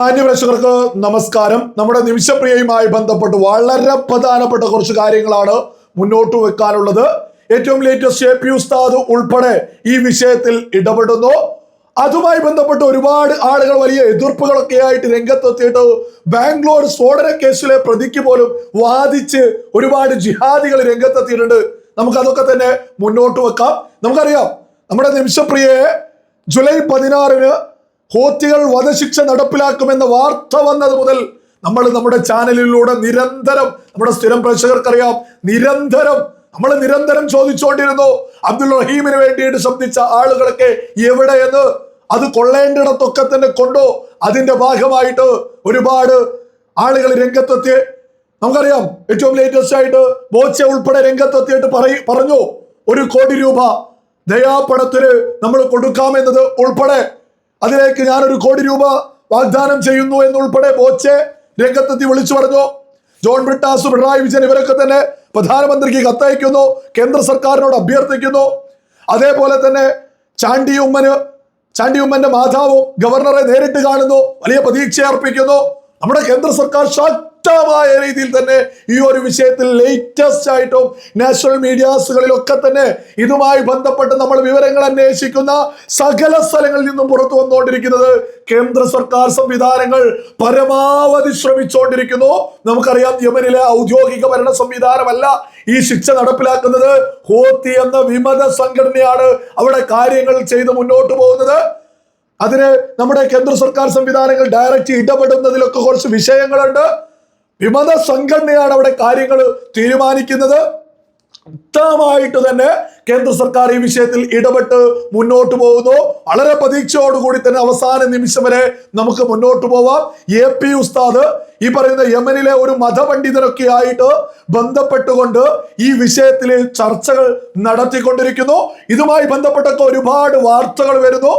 മാന്യപ്രേക്ഷകർക്ക് നമസ്കാരം. നമ്മുടെ നിമിഷപ്രിയയുമായി ബന്ധപ്പെട്ട് വളരെ പ്രധാനപ്പെട്ട കുറച്ച് കാര്യങ്ങളാണ് മുന്നോട്ട് വെക്കാനുള്ളത്. ഏറ്റവും ലേറ്റസ്റ്റ് എ പി ഉസ്താദ് ഉൾപ്പെടെ ഈ വിഷയത്തിൽ ഇടപെടുന്നു. അതുമായി ബന്ധപ്പെട്ട് ഒരുപാട് ആളുകൾ വലിയ എതിർപ്പുകളൊക്കെ ആയിട്ട് രംഗത്തെത്തിയിട്ട് ബാംഗ്ലൂർ സ്ഫോടന കേസിലെ പ്രതിക്ക് പോലും വാദിച്ച് ഒരുപാട് ജിഹാദികൾ രംഗത്തെത്തിയിട്ടുണ്ട്. നമുക്കതൊക്കെ തന്നെ മുന്നോട്ട് വെക്കാം. നമുക്കറിയാം നമ്മുടെ നിമിഷപ്രിയയെ ജൂലൈ പതിനാറിന് ഹോത്തികൾ വധശിക്ഷ നടപ്പിലാക്കുമെന്ന വാർത്ത വന്നത് മുതൽ നമ്മൾ നമ്മുടെ ചാനലിലൂടെ നിരന്തരം നമ്മുടെ സ്ഥിരം പ്രേക്ഷകർക്കറിയാം നിരന്തരം നമ്മൾ നിരന്തരം ചോദിച്ചുകൊണ്ടിരുന്നു അബ്ദുൾ റഹീമിന് വേണ്ടിയിട്ട് ശബ്ദിച്ച ആളുകളൊക്കെ എവിടെയെന്ന്? അത് കൊള്ളേണ്ടിടത്തൊക്കെ തന്നെ കൊണ്ടോ? അതിന്റെ ഭാഗമായിട്ട് ഒരുപാട് ആളുകൾ രംഗത്തെത്തി നമുക്കറിയാം ഏറ്റവും ലേറ്റസ്റ്റ് ആയിട്ട് ബോച്ചെ ഉൾപ്പെടെ രംഗത്തെത്തിയിട്ട് പറയ പറഞ്ഞു ഒരു കോടി രൂപ ദയാപണത്തിന് നമ്മൾ കൊടുക്കാമെന്നത് ഉൾപ്പെടെ അതിലേക്ക് ഞാൻ ഒരു കോടി രൂപ വാഗ്ദാനം ചെയ്യുന്നു എന്നുൾപ്പെടെ ബോച്ചെ രംഗത്തെത്തി വിളിച്ചു പറഞ്ഞു. ജോൺ ബ്രിട്ടാസ് പിണറായി വിജയൻ ഇവരൊക്കെ തന്നെ പ്രധാനമന്ത്രിക്ക് കത്തയക്കുന്നു കേന്ദ്ര സർക്കാരിനോട് അഭ്യർത്ഥിക്കുന്നു. അതേപോലെ തന്നെ ചാണ്ടി ഉമ്മന് ചാണ്ടി ഉമ്മന്റെ മാതാവും ഗവർണറെ നേരിട്ട് കാണുന്നു വലിയ പ്രതീക്ഷ അർപ്പിക്കുന്നു നമ്മുടെ കേന്ദ്ര സർക്കാർ ശക്തമായ രീതിയിൽ തന്നെ ഈ ഒരു വിഷയത്തിൽ ലേറ്റസ്റ്റ് ആയിട്ടും നാഷണൽ മീഡിയാസുകളിലൊക്കെ തന്നെ ഇതുമായി ബന്ധപ്പെട്ട് നമ്മൾ വിവരങ്ങൾ അന്വേഷിക്കുന്ന സകല സ്ഥലങ്ങളിൽ നിന്നും പുറത്തു വന്നുകൊണ്ടിരിക്കുന്നത് കേന്ദ്ര സർക്കാർ സംവിധാനങ്ങൾ പരമാവധി ശ്രമിച്ചുകൊണ്ടിരിക്കുന്നു. നമുക്കറിയാം യമനിലെ ഔദ്യോഗിക ഭരണ സംവിധാനമല്ല ഈ ശിക്ഷ നടപ്പിലാക്കുന്നത്. ഹോത്തി എന്ന വിമത സംഘടനയാണ് അവിടെ കാര്യങ്ങൾ ചെയ്ത് മുന്നോട്ട് പോകുന്നത്. അതിന് നമ്മുടെ കേന്ദ്ര സർക്കാർ സംവിധാനങ്ങൾ ഡയറക്റ്റ് ഇടപെടുന്നതിലൊക്കെ കുറച്ച് വിഷയങ്ങളുണ്ട്. വിമത സംഘടനയാണ് അവിടെ കാര്യങ്ങൾ തീരുമാനിക്കുന്നത്. വ്യക്തമായിട്ട് തന്നെ കേന്ദ്ര സർക്കാർ ഈ വിഷയത്തിൽ ഇടപെട്ട് മുന്നോട്ട് പോകുന്നു. വളരെ പ്രതീക്ഷയോടുകൂടി തന്നെ അവസാന നിമിഷം വരെ നമുക്ക് മുന്നോട്ട് പോവാം. എ പി ഉസ്താദ് ഈ പറയുന്ന യമനിലെ ഒരു മതപണ്ഡിതനൊക്കെ ആയിട്ട് ബന്ധപ്പെട്ടുകൊണ്ട് ഈ വിഷയത്തിൽ ചർച്ചകൾ നടത്തിക്കൊണ്ടിരിക്കുന്നു. ഇതുമായി ബന്ധപ്പെട്ടൊക്കെ ഒരുപാട് വാർത്തകൾ വരുന്നു.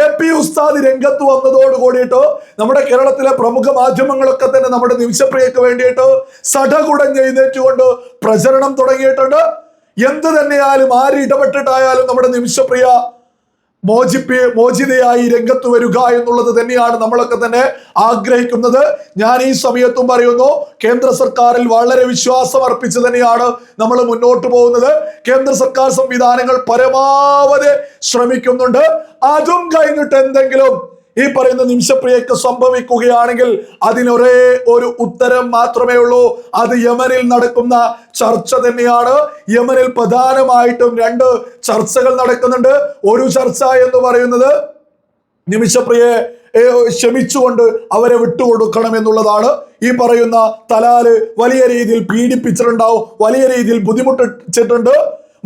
എ പി ഉസ്താദ് രംഗത്ത് വന്നതോട് കൂടിയിട്ട് നമ്മുടെ കേരളത്തിലെ പ്രമുഖ മാധ്യമങ്ങളൊക്കെ തന്നെ നമ്മുടെ നിമിഷപ്രിയക്ക് വേണ്ടിയിട്ട് സടകുടഞ്ഞ് എഴുന്നേറ്റുകൊണ്ട് പ്രചരണം തുടങ്ങിയിട്ടുണ്ട്. എന്ത് തന്നെയായാലും ആര് ഇടപെട്ടിട്ടായാലും നമ്മുടെ നിമിഷപ്രിയ മോചിപ്പി മോചിതയായി രംഗത്ത് വരിക എന്നുള്ളത് തന്നെയാണ് നമ്മളൊക്കെ തന്നെ ആഗ്രഹിക്കുന്നത്. ഞാൻ ഈ സമയത്തും പറയുന്നു കേന്ദ്ര സർക്കാരിൽ വളരെ വിശ്വാസം അർപ്പിച്ച് തന്നെയാണ് നമ്മൾ മുന്നോട്ട് പോകുന്നത്. കേന്ദ്ര സർക്കാർ സംവിധാനങ്ങൾ പരമാവധി ശ്രമിക്കുന്നുണ്ട്. അതും കഴിഞ്ഞിട്ട് എന്തെങ്കിലും ഈ പറയുന്ന നിമിഷപ്രിയക്ക് സംഭവിക്കുകയാണെങ്കിൽ അതിനൊരേ ഒരു ഉത്തരം മാത്രമേ ഉള്ളൂ. അത് യമനിൽ നടക്കുന്ന ചർച്ച തന്നെയാണ്. യമനിൽ പ്രധാനമായിട്ടും രണ്ട് ചർച്ചകൾ നടക്കുന്നുണ്ട്. ഒരു ചർച്ച എന്ന് പറയുന്നത് നിമിഷപ്രിയെ ക്ഷമിച്ചുകൊണ്ട് അവരെ വിട്ടുകൊടുക്കണം എന്നുള്ളതാണ്. ഈ പറയുന്ന തലാൽ വലിയ രീതിയിൽ പീഡിപ്പിച്ചിട്ടുണ്ടാവും വലിയ രീതിയിൽ ബുദ്ധിമുട്ടിച്ചിട്ടുണ്ട്.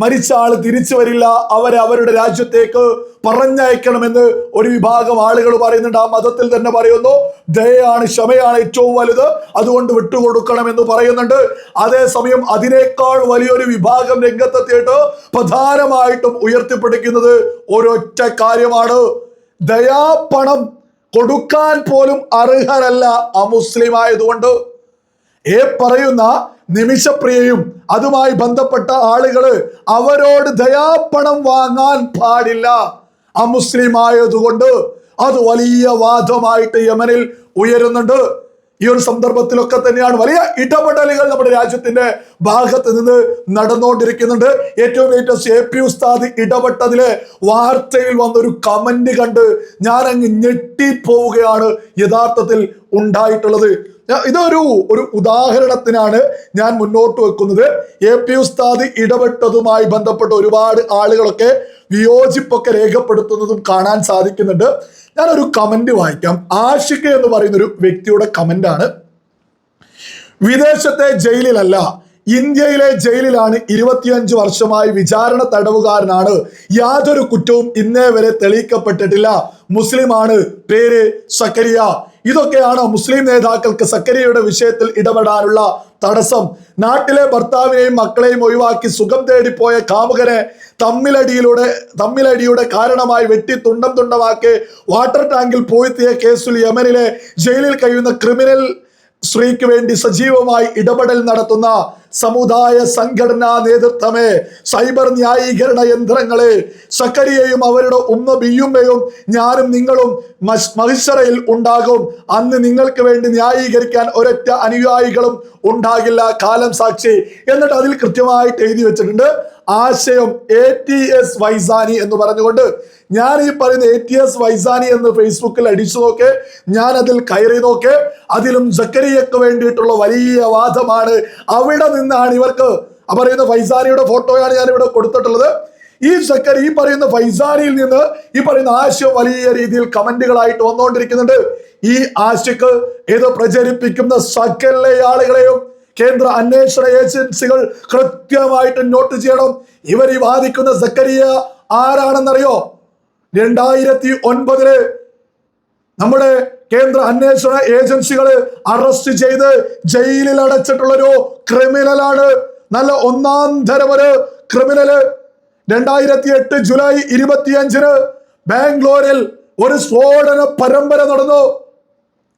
മരിച്ച ആൾ തിരിച്ചു വരില്ല. അവരെ അവരുടെ രാജ്യത്തേക്ക് പറഞ്ഞയക്കണമെന്ന് ഒരു വിഭാഗം ആളുകൾ പറയുന്നുണ്ട്. ആ മതത്തിൽ തന്നെ പറയുന്നു ദയാണ് ക്ഷമയാണ് ഏറ്റവും വലുത്. അതുകൊണ്ട് വിട്ടുകൊടുക്കണം എന്ന് പറയുന്നുണ്ട്. അതേസമയം അതിനേക്കാൾ വലിയൊരു വിഭാഗം രംഗത്തെത്തിയിട്ട് പ്രധാനമായിട്ടും ഉയർത്തിപ്പിടിക്കുന്നത് ഒരൊറ്റ കാര്യമാണ്. ദയാപണം കൊടുക്കാൻ പോലും അർഹരല്ല അമുസ്ലിം ആയതുകൊണ്ട്. ഏ പറയുന്ന നിമിഷപ്രിയയും അതുമായി ബന്ധപ്പെട്ട ആളുകൾ അവരോട് ദയാപ്പണം വാങ്ങാൻ പാടില്ല. അമുസ്ലിം ആയതുകൊണ്ട് അത് വലിയ വാദമായിട്ട് യമനിൽ ഉയരുന്നുണ്ട്. ഈ ഒരു സന്ദർഭത്തിലൊക്കെ തന്നെയാണ് വലിയ ഇടപെടലുകൾ നമ്മുടെ രാജ്യത്തിന്റെ ഭാഗത്ത് നിന്ന് നടന്നുകൊണ്ടിരിക്കുന്നുണ്ട്. ഏറ്റവും ലേറ്റസ്റ്റ് എ പി ഉസ്താദ് ഇടപെട്ടതിലെ വാർത്തയിൽ വന്നൊരു കമന്റ് കണ്ട് ഞാൻ അങ്ങ് ഞെട്ടിപ്പോവുകയാണ് യഥാർത്ഥത്തിൽ ഉണ്ടായിട്ടുള്ളത്. ഇതൊരു ഒരു ഉദാഹരണത്തിനാണ് ഞാൻ മുന്നോട്ട് വെക്കുന്നത്. എ പി ഉസ്താദ് ഇടപെട്ടതുമായി ബന്ധപ്പെട്ട ഒരുപാട് ആളുകളൊക്കെ വിയോജിപ്പൊക്കെ രേഖപ്പെടുത്തുന്നതും കാണാൻ സാധിക്കുന്നുണ്ട്. ഞാനൊരു കമന്റ് വായിക്കാം. ആഷിഖ് എന്ന് പറയുന്ന ഒരു വ്യക്തിയുടെ കമന്റ് ആണ്. വിദേശത്തെ ജയിലിലല്ല ഇന്ത്യയിലെ ജയിലിലാണ് ഇരുപത്തിയഞ്ച് വർഷമായി വിചാരണ തടവുകാരനാണ്. യാതൊരു കുറ്റവും ഇന്നേ വരെ തെളിയിക്കപ്പെട്ടിട്ടില്ല. മുസ്ലിമാണ്. പേര് സക്കരിയ. ഇതൊക്കെയാണ് മുസ്ലിം നേതാക്കൾക്ക് സക്കരിയയുടെ വിഷയത്തിൽ ഇടപെടാനുള്ള തടസ്സം. നാട്ടിലെ ഭർത്താവിനെയും മക്കളെയും ഒഴിവാക്കി സുഖം തേടിപ്പോയ കാമുകനെ തമ്മിലടിയിലൂടെ തമ്മിലടിയുടെ കാരണമായി വെട്ടി തുണ്ടം തുണ്ടമാക്കി വാട്ടർ ടാങ്കിൽ പോയെത്തിയ കേസിൽ യമനിലെ ജയിലിൽ കഴിയുന്ന ക്രിമിനൽ സ്ത്രീക്ക് വേണ്ടി സജീവമായി ഇടപെടൽ നടത്തുന്ന സമുദായ സംഘടനാ നേതൃത്വമേ സൈബർ ന്യായീകരണ യന്ത്രങ്ങളെ സക്കരിയയും അവരുടെ ഉമ്മ ബിയുമ്മയും ഞാനും നിങ്ങളും മഹിഷറയിൽ ഉണ്ടാകും. അന്ന് നിങ്ങൾക്ക് വേണ്ടി ന്യായീകരിക്കാൻ ഒരൊറ്റ അനുയായികളും ഉണ്ടാകില്ല കാലം സാക്ഷി. എന്നിട്ട് അതിൽ കൃത്യമായിട്ട് എഴുതി വെച്ചിട്ടുണ്ട് ആശയം എ ടി എസ് വൈസാനി എന്ന് പറഞ്ഞുകൊണ്ട് ഞാൻ ഈ പറയുന്ന എ ടി എസ് വൈസാനി എന്ന് ഫേസ്ബുക്കിൽ അടിച്ചു നോക്കെ ഞാൻ അതിൽ കയറി നോക്കെ. അതിലും ജക്കരിയക്ക് വേണ്ടിയിട്ടുള്ള വലിയ വാദമാണ്. അവിടെ നിന്നാണ് ഇവർക്ക് ആ പറയുന്ന ഫൈസാനിയുടെ ഫോട്ടോയാണ് ഞാൻ ഇവിടെ കൊടുത്തിട്ടുള്ളത്. ഈ സക്കർ ഈ പറയുന്ന ഫൈസാനിയിൽ നിന്ന് ഈ പറയുന്ന ആശയം വലിയ രീതിയിൽ കമന്റുകളായിട്ട് വന്നുകൊണ്ടിരിക്കുന്നുണ്ട്. ഈ ആശയ്ക്ക് ഇത് പ്രചരിപ്പിക്കുന്ന സകല ആളുകളെയും കേന്ദ്ര അന്വേഷണ ഏജൻസികൾ കൃത്യമായിട്ട് നോട്ട് ചെയ്യണം. ഇവർ ഈ വാദിക്കുന്ന സക്കരിയ ആരാണെന്നറിയോ? രണ്ടായിരത്തി ഒൻപതിൽ നമ്മുടെ കേന്ദ്ര അന്വേഷണ ഏജൻസികൾ അറസ്റ്റ് ചെയ്ത് ജയിലിൽ അടച്ചിട്ടുള്ളൊരു ക്രിമിനലാണ്. നല്ല ഒന്നാം തരം ഒരു ക്രിമിനൽ. രണ്ടായിരത്തി എട്ട് ജൂലൈ ഇരുപത്തിയഞ്ചിന് ബാംഗ്ലൂരിൽ ഒരു സ്ഫോടന പരമ്പര നടന്നു.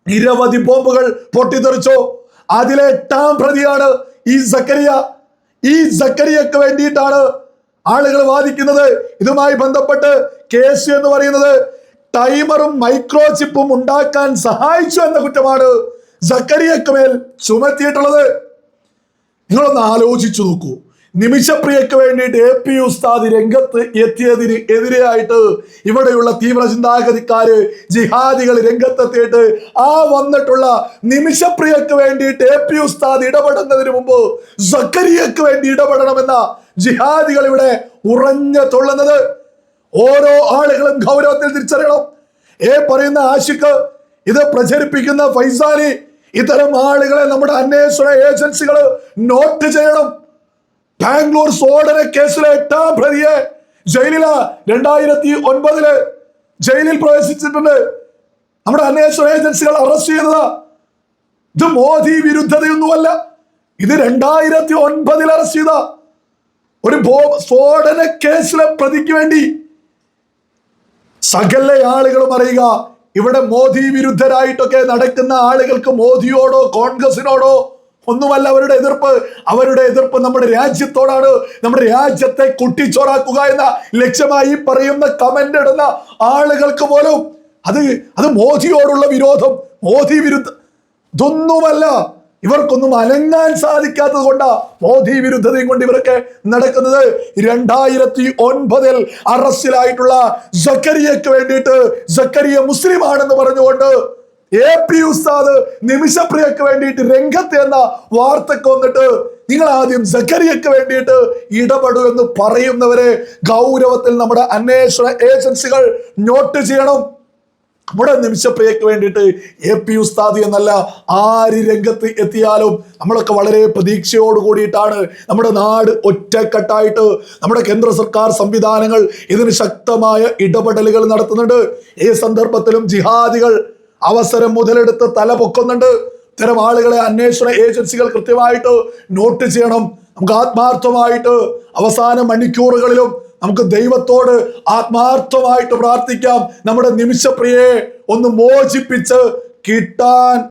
നിരവധി ബോംബുകൾ പൊട്ടിത്തെറിച്ചു. അതിലെ എട്ടാം പ്രതിയാണ് ഈ സക്കരിയ. ഈ സക്കരിയക്ക് വേണ്ടിയിട്ടാണ് ആളുകൾ വാദിക്കുന്നത്. ഇതുമായി ബന്ധപ്പെട്ട് കേസ് എന്ന് പറയുന്നത് ടൈമറും മൈക്രോ ചിപ്പും ഉണ്ടാക്കാൻ സഹായിച്ചു എന്ന കുറ്റമാണ് സക്കരിയക്ക് മേൽ ചുമത്തിയിട്ടുള്ളത്. നിങ്ങളൊന്ന് ആലോചിച്ചു നോക്കൂ. നിമിഷപ്രിയക്ക് വേണ്ടിയിട്ട് എ പി ഉസ്താദ് രംഗത്ത് എത്തിയതിന് എതിരെയായിട്ട് ഇവിടെയുള്ള തീവ്ര ചിന്താഗതിക്കാര് ജിഹാദികൾ രംഗത്തെത്തിയിട്ട് ആ വന്നിട്ടുള്ള നിമിഷപ്രിയക്ക് വേണ്ടിയിട്ട് എ പി ഉസ്താദ് ഇടപെടുന്നതിന് മുമ്പ് സക്കരിയക്ക് വേണ്ടി ഇടപെടണമെന്ന ജിഹാദികൾ ഇവിടെ ഉറഞ്ഞു തുള്ളുന്നത്. ഓരോ ആളുകളും ഗൗരവത്തിൽ തിരിച്ചറിയണം. ഏ പറയുന്ന ആശിക്ക് ഇത് പ്രചരിപ്പിക്കുന്ന ഫൈസാലി ഇത്തരം ആളുകളെ നമ്മുടെ അന്വേഷണ ഏജൻസികൾ നോട്ട് ചെയ്യണം. ബാംഗ്ലൂർ സ്ഫോടന കേസിലെ എട്ടാം പ്രതിയെ ജയിലില രണ്ടായിരത്തി ഒൻപതിൽ ജയിലിൽ പ്രവേശിച്ചിട്ടുണ്ട്. നമ്മുടെ അന്വേഷണ ഏജൻസികൾ അറസ്റ്റ് ചെയ്തതാ. ഇത് മോദി വിരുദ്ധതയൊന്നുമല്ല. ഇത് രണ്ടായിരത്തി ഒൻപതിൽ അറസ്റ്റ് ചെയ്ത. ഒരു സ്ഫോടന കേസിലെ പ്രതിക്ക് വേണ്ടി സകല ആളുകളും അറിയുക. ഇവിടെ മോദി വിരുദ്ധരായിട്ടൊക്കെ നടക്കുന്ന ആളുകൾക്ക് മോദിയോടോ കോൺഗ്രസിനോടോ ഒന്നുമല്ല അവരുടെ എതിർപ്പ്. അവരുടെ എതിർപ്പ് നമ്മുടെ രാജ്യത്തോടാണ്. നമ്മുടെ രാജ്യത്തെ കുട്ടിച്ചോറാക്കുക എന്ന ലക്ഷ്യമായി പറയുന്ന കമന്റ് ഇടുന്ന ആളുകൾക്ക് പോലും അത് അത് മോദിയോടുള്ള വിരോധം. മോദി വിരുദ്ധ ഇതൊന്നുമല്ല. ഇവർക്കൊന്നും അനങ്ങാൻ സാധിക്കാത്തത് കൊണ്ടാ മോദി വിരുദ്ധതയും കൊണ്ട് ഇവരൊക്കെ നടക്കുന്നത്. രണ്ടായിരത്തി ഒൻപതിൽ അറസ്റ്റിലായിട്ടുള്ള സക്കരിയക്ക് വേണ്ടിയിട്ട് സക്കരിയ മുസ്ലിം ആണെന്ന് പറഞ്ഞുകൊണ്ട് എ പി ഉസ്താദ് നിമിഷപ്രിയക്ക് വേണ്ടിയിട്ട് രംഗത്ത് എന്ന വാർത്തക്ക് വന്നിട്ട് നിങ്ങൾ ആദ്യം സക്കരിയക്ക് വേണ്ടിയിട്ട് ഇടപെടൂ എന്ന് പറയുന്നവരെ ഗൗരവത്തിൽ നമ്മുടെ അന്വേഷണ ഏജൻസികൾ നോട്ട് ചെയ്യണം. നമ്മുടെ നിമിഷപ്രിയക്ക് വേണ്ടിയിട്ട് എ പി ഉസ്താദി എന്നല്ല ആര് രംഗത്ത് എത്തിയാലും നമ്മളൊക്കെ വളരെ പ്രതീക്ഷയോട് കൂടിയിട്ടാണ് നമ്മുടെ നാട് ഒറ്റക്കെട്ടായിട്ട് നമ്മുടെ കേന്ദ്ര സർക്കാർ സംവിധാനങ്ങൾ ഇതിന് ശക്തമായ ഇടപെടലുകൾ നടത്തുന്നുണ്ട്. ഈ സന്ദർഭത്തിലും ജിഹാദികൾ അവസരം മുതലെടുത്ത് തല പൊക്കുന്നുണ്ട്. ഇത്തരം ആളുകളെ അന്വേഷണ ഏജൻസികൾ കൃത്യമായിട്ട് നോട്ട് ചെയ്യണം. നമുക്ക് ആത്മാർത്ഥമായിട്ട് അവസാന മണിക്കൂറുകളിലും നമുക്ക് ദൈവത്തോട് ആത്മാർത്ഥമായിട്ട് പ്രാർത്ഥിക്കാം. നമ്മുടെ നിമിഷപ്രിയയെ ഒന്ന് മോചിപ്പിച്ച് കിട്ടാൻ